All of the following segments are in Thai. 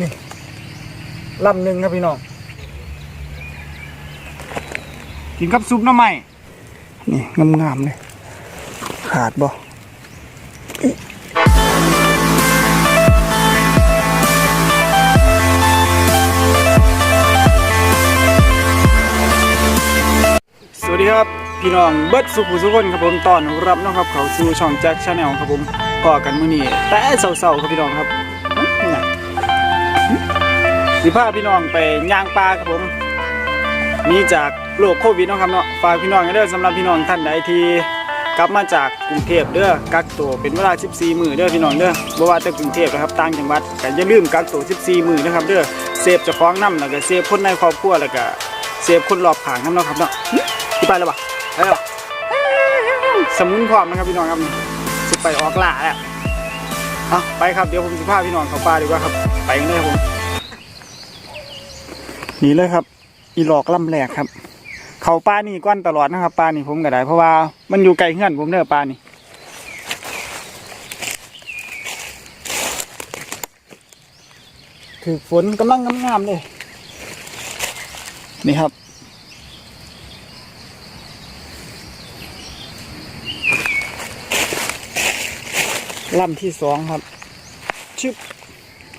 นี่ลำหนึ่งครับพี่น้องกินกับซุปน้ำใหม่นี่งามๆเลย ขาดบ่สวัสดีครับ พี่น้องเบิร์ดสุขุสุขคนครับผมตอนรับน้องครับเขาสู่ช่องแจ็คชาแนลครับผมพอกันมื้อนี้แต่เศร้าๆครับพี่น้องครับ สิพาพี่น้องไปย่างปลาครับผมหนี่จากโรคโควิดนะครับเนาะฝากพี่น้องกันเด้อสำหรับพี่น้องท่านใดที่กลับมาจากกรุงเทพเด้อกักตัวเป็นเวลา 14 มื้อเด้อพี่น้องเด้อบ่ว่าแต่กรุงเทพนะครับต่างจังหวัดก็อย่าลืมกักตัว 14 มื้อนะครับเด้อเซฟเจ้าของน้ำแล้วก็เซฟคนในครอบครัวแล้วก็เซฟคนรอบข้างนำเนาะครับเนาะที่ไปแล้วปะไปแล้วสมุนพร้อมนะครับพี่น้องครับสิไปออกล่าแล้วเอาไปครับเดี๋ยวผมจะพาพี่น้องเข้าป่าดีกว่าครับ ไปกันเลยครับผม นี่เลยครับ อีหลอกลำแหลกครับ เขาปลานี่ก้อนตลอดนะครับปลานี่ผมก็ได้เพราะว่ามันอยู่ไกลเงื่อนผมเด้อปลานี่ถือฝนกำลังงามๆเลย นี่ครับ ลำที่สองครับ ชึบ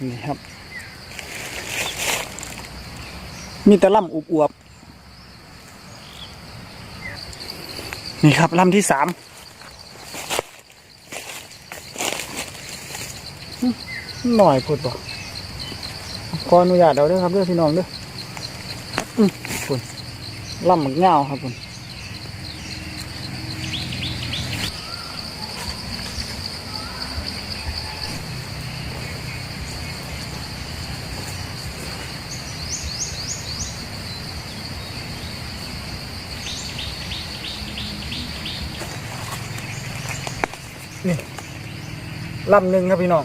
นี่ครับ มีแต่ลำอวบๆนี่ครับลำที่สามหน่อยพูดบ่ขออนุญาตเอาด้อครับเด้อพี่น้องด้ออืมคุณลำหมึกเงาครับคุณ ลำหนึ่งครับพี่น้อง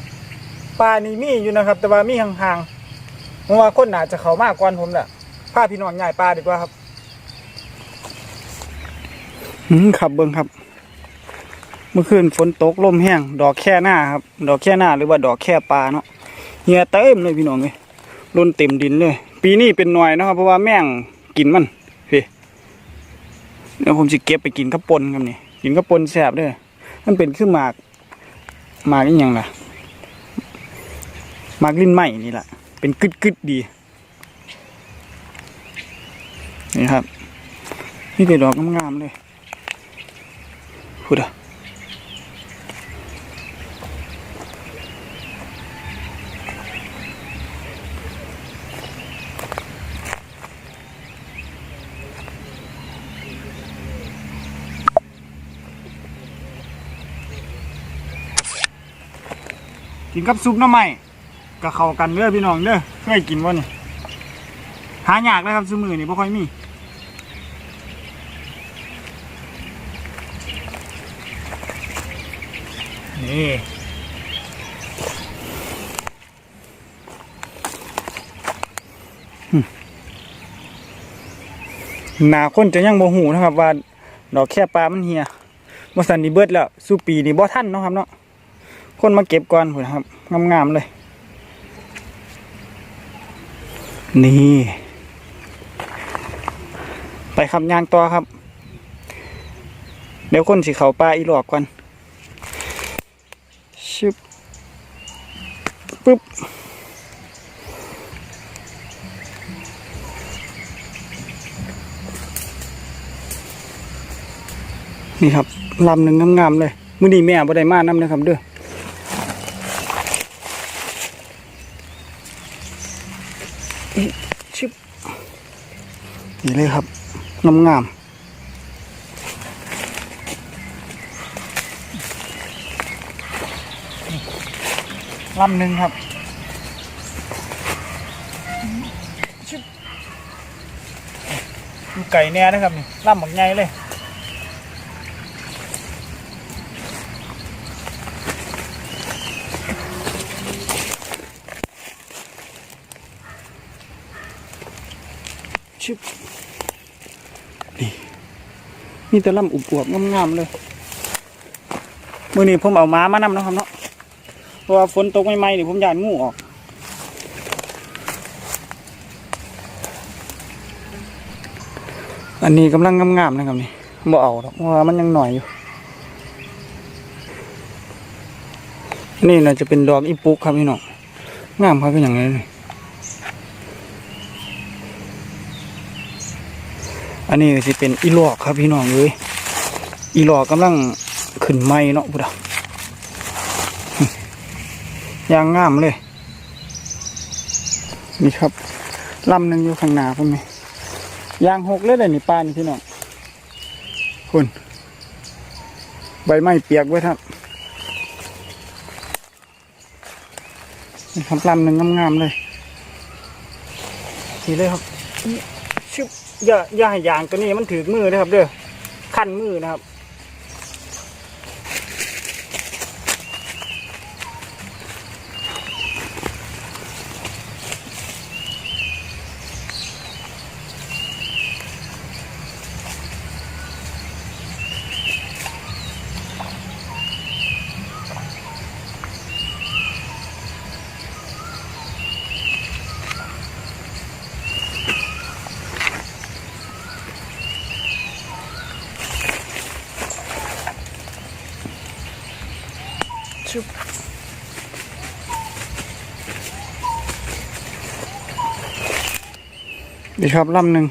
ปลานี่มีอยู่นะครับ แต่ว่ามีห่างๆเพราะว่าคนอาจจะเขามากกว่าผมแหละพาพี่น้องใหญ่ปลาดีกว่าครับอืมครับเบิ้งครับ เมื่อคืนฝนตกลมแห้งดอกแค่หน้าครับ ดอกแค่หน้าหรือว่าดอกแค่ปลาเนาะเหียเต็มเลยพี่น้องเลยล้นเต็มดินเลย ปีนี้เป็นหน่อยนะครับ เพราะว่าแม่งกินมันพี่เดี๋ยวผมจะเก็บไปกินข้าวปนครับนี่กินข้าวปนแสบด้อมันเป็นขึ้นหมาก มากนี่ยังล่ะหมากลิ้นไหมนี่แหละเป็นกึดกึดดี นี่ครับ นี่เป็นดอกงามๆเลยพูดอะ กินกับซุปหน้ำใหม่ก็เข้ากันเด้อพี่น้องเด้อเคยกินวะนี่หายากนะครับซุมือนี่บ่ค่อยมีนี่หนาคนจะยังบ่หูนะครับว่าดอกแค่ปลามันเหียบ่สันนี่เบิดแล้วสู้ปีนี่บ่ทันเนาะครับเนาะ คนมาเก็บก่อนผมครับงามๆเลย นี่ ไปขับยางต่อครับ เดี๋ยวคนสิเขาปลาอีหลอกก่อนชึบปึ๊บนี่ครับลำหนึ่งงามๆเลย มือนีแม่บ่ได้มานํนะครับเด้อ ชิบนี่เลยครับงามงามๆลำหนึ่งครับชิบอยู่ไก่แน่นะครับนี่ลำหมักใหญ่เลย ชิบนี่มีแต่ลำอุบๆงามๆเลยเมื่อนี้ผมเอาม้ามานำนะครับเนาะเพราะว่าฝนตกใหม่ๆดี๋ยวพ่ผมยานงูออกอันนี้กำลังงามๆนะครับนี่บ่เอาหรอกว่ามันยังหน่อยอยู่ นี่น่าจะเป็นดอกอีปุกครับพี่น้องงามครับเป็นอย่างไรเลย อันนี้สิเป็นอีหลอกครับพี่น้องเลยอีหลอกกำลังขึ้นไม้เนาะพุทธยางงามเลย นี่ครับลำหนึ่งอยู่ข้างหน้าผมนี่ยางหกเลยเลยนี่ปลานี่พี่น้องคุณใบไม้เปียกไว้ครับนี่ครับลำหนึ่งงามๆเลยทีเลยครับชุบ อย่าอย่าให้ยางตัวนี้มันถือมือนะครับ เด้อขั้นมือนะครับ ดีครับลำหนึ่ง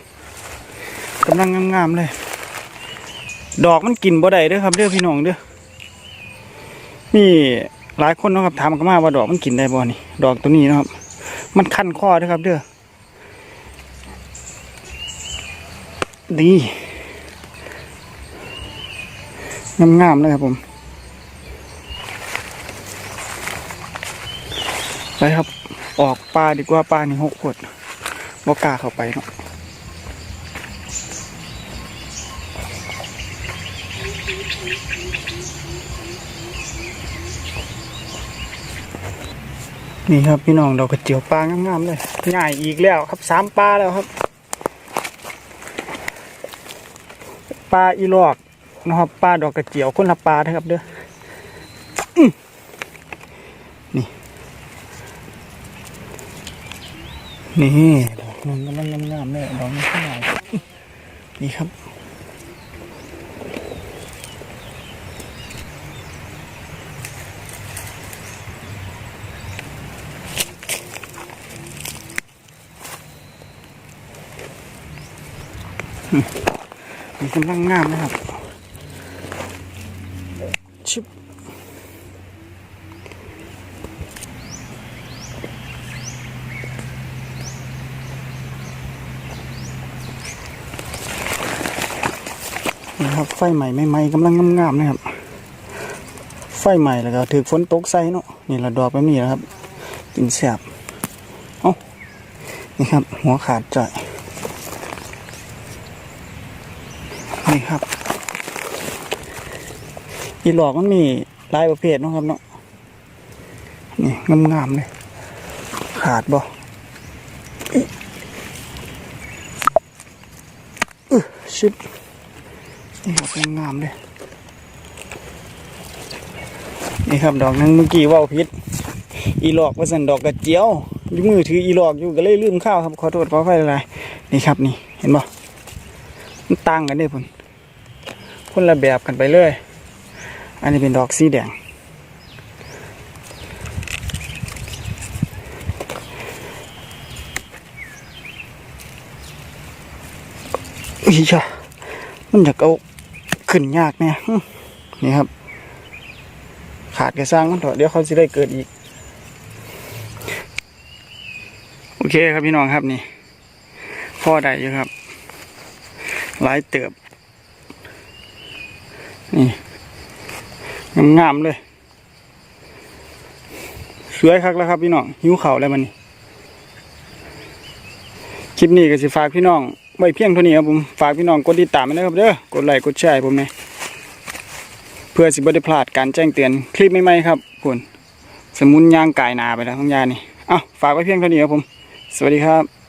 กำลังงามๆเลย ดอกมันกินบ่ได้เด้อครับเด้อพี่น้องเด้อนี่หลายคนนะครับถามกันมาว่าดอกมันกินได้บ่นี่ดอกตัวนี้นะครับ มันคันคอเด้อครับเด้อดีงามๆเลยครับผมไปครับ ออกปลาดีกว่าปลานี่หกขวด บ่กล้าเข้าไปเนาะนี่ครับพี่น้องดอกกระเจียวปลางามๆเลยง่ายอีกแล้วครับสามปลาแล้วครับปลาอีลอกนะครับปลาดอกกระเจียวคนละปลานะครับเด้ออื้อนี่นี่ ดอกมันกำลังงามๆเลยดอกนี้ข้างหลังนี่ครับอืมมันกำลังงามนะครับชิบ นี่ครับ ไฟใหม่ไม่ใหม่กำลังงามๆนะครับ ไฟใหม่แล้วก็ถือฝนตกใส่เนาะนี่ละดอกแบบนี้นะครับ กินแสบเอ้านี่ครับ หัวขาดจ่อยนี่ครับอีหลอกมันมีลายประเภทนะครับเนาะนี่งามๆเลย ขาดบ่อิอึชิบ นี่ครับงามเลยนี่ครับดอกหนึงเมื่อกี้ว่าพิษอีหลอกว่าสันดอกกระเจียวอยูมือถืออีหลอกอยู่ก็เลยลืมข้าวครับขอโทษขออภัยอะไรนี่ครับนี่เห็นบ่มันต่างกันเด้พุ่นคนละแบบกันไปเลย อันนี้เป็นดอกสีแดงอีจ้ะมันอยากเอา ขึ้นยากเนี่ยนี่ครับ ขาดกระสร้างมันเถอะเดี๋ยวเขาจะได้เกิดอีก โอเคครับพี่น้องครับนี่พ่อได้อยู่ครับ หลายเติบ นี่งามๆเลย สวยคักแล้วครับพี่น้องหิวเข่าแล้วมันนี่คลิปนี้ก็สิฝากพี่น้อง ไว้เพียงเท่านี้ครับผมฝากพี่น้องกดติดตามนะครับเด้อกดไลค์กดแชร์ผมเนี่ยเพื่อสิบ่ได้พลาดการแจ้งเตือนคลิปใหม่ๆครับคุณสมุนยางกายนาไปแล้วทั้งยานี่เอาฝากไว้เพียงเท่านี้ครับผม สวัสดีครับ